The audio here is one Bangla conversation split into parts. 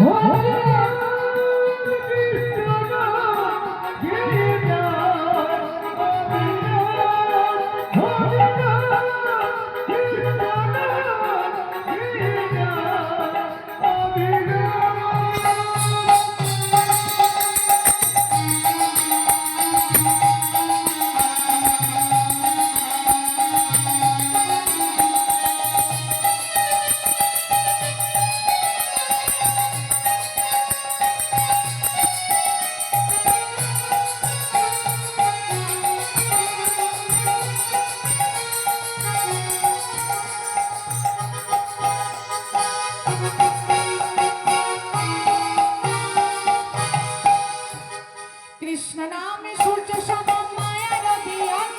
Oh, কৃষ্ণ নামে সূর্য সম অন্ধকার। মায়ার অধিকার আদি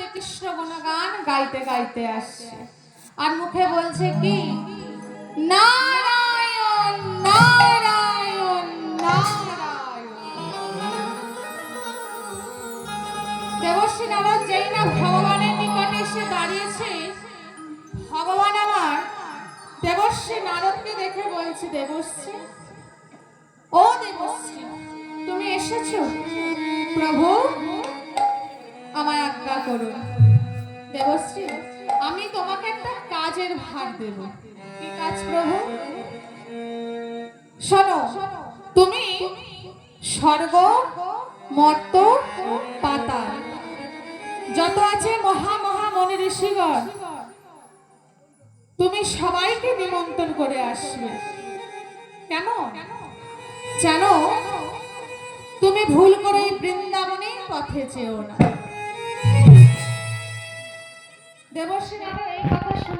জানতে কৃষ্ণ গুণগান, গাইতে গাইতে আসছে আর মুখে বলছে কি? নারায়ণ নারায়ণ দেবশ্রী নারদ যেই না ভগবানের নিকটে এসে দাঁড়িয়েছে, ভগবান আমার দেবশ্রী নারদকে দেখে বলছে, দেবশ্রী, ও দেবশ্রী, তুমি এসেছ? প্রভু আমায় আজ্ঞা করুন দেবশ্রী, আমি তোমাকে একটা কাজের ভার দেব। কি কাজ, প্রভু? শোনো, তুমি স্বর্গ, মর্ত পাতাল যত আছে মহা মহা মনি ঋষিগণ, তুমি সবাইকে নিমন্ত্রণ করে আসবে। কেন? জানো, তুমি ভুল করে বৃন্দাবনে পথে যেও না। দেবশ্রী এই কথা শুনে